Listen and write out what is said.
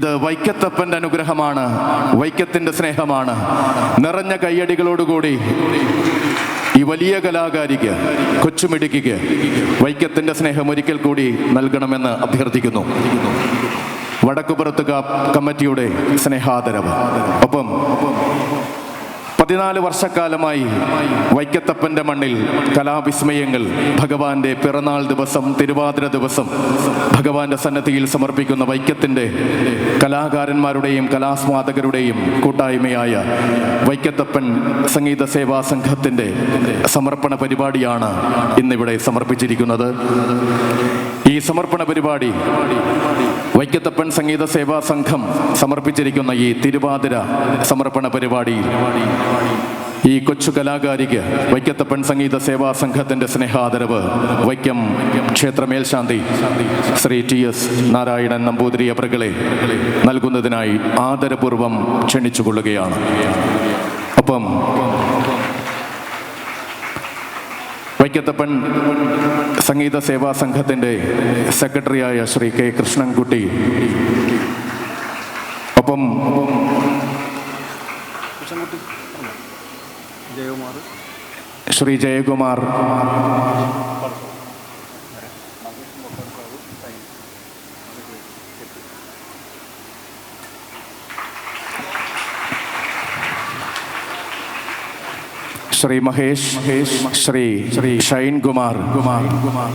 ഇത് വൈക്കത്തപ്പന്റെ അനുഗ്രഹമാണ് വൈക്കത്തിന്റെ സ്നേഹമാണ്. നിറഞ്ഞ കയ്യടികളോടുകൂടി ഈ വലിയ കലാകാരിക്ക് കൊച്ചുമിടുക്കിക്ക് വൈക്കത്തിന്റെ സ്നേഹം ഒരിക്കൽ കൂടി നൽകണമെന്ന് അഭ്യർത്ഥിക്കുന്നു. വടക്കുപുറത്ത് കമ്മിറ്റിയുടെ സ്നേഹാദരവ്. ഒപ്പം പതിനാല് വർഷക്കാലമായി വൈക്കത്തപ്പന്റെ മണ്ണിൽ കലാവിസ്മയങ്ങൾ ഭഗവാന്റെ പിറന്നാൾ ദിവസം തിരുവാതിര ദിവസം ഭഗവാന്റെ സന്നദ്ധിയിൽ സമർപ്പിക്കുന്ന വൈക്കത്തിന്റെ കലാകാരന്മാരുടെയും കലാസ്വാദകരുടെയും കൂട്ടായ്മയായ വൈക്കത്തപ്പൻ സംഗീത സേവാ സംഘത്തിന്റെ സമർപ്പണ പരിപാടിയാണ് ഇന്നിവിടെ സമർപ്പിച്ചിരിക്കുന്നത്. ഈ സമർപ്പണ പരിപാടി വൈക്കത്തപ്പൻ സംഗീത സേവാ സംഘം സമർപ്പിച്ചിരിക്കുന്ന ഈ തിരുവാതിര സമർപ്പണ പരിപാടി. ഈ കൊച്ചു കലാകാരിക്ക് വൈക്കത്തപ്പൻ സംഗീത സേവാ സംഘത്തിന്റെ സ്നേഹാദരവ് വൈക്കം ക്ഷേത്ര മേൽശാന്തി ശ്രീ ടി എസ് നാരായണൻ നമ്പൂതിരി അപ്രകളെ നൽകുന്നതിനായി ആദരപൂർവം ക്ഷണിച്ചുകൊള്ളുകയാണ്. ഒപ്പം വൈക്കത്തപ്പൻ സംഗീത സേവാ സംഘത്തിന്റെ സെക്രട്ടറിയായ ശ്രീ കെ കൃഷ്ണൻകുട്ടി. ഒപ്പം ശ്രീ ജയകുമാർ. ശ്രീ മഹേഷ് ശ്രീ ശ്രീ ഷൈൻ കുമാർ. കുമാർ കുമാർ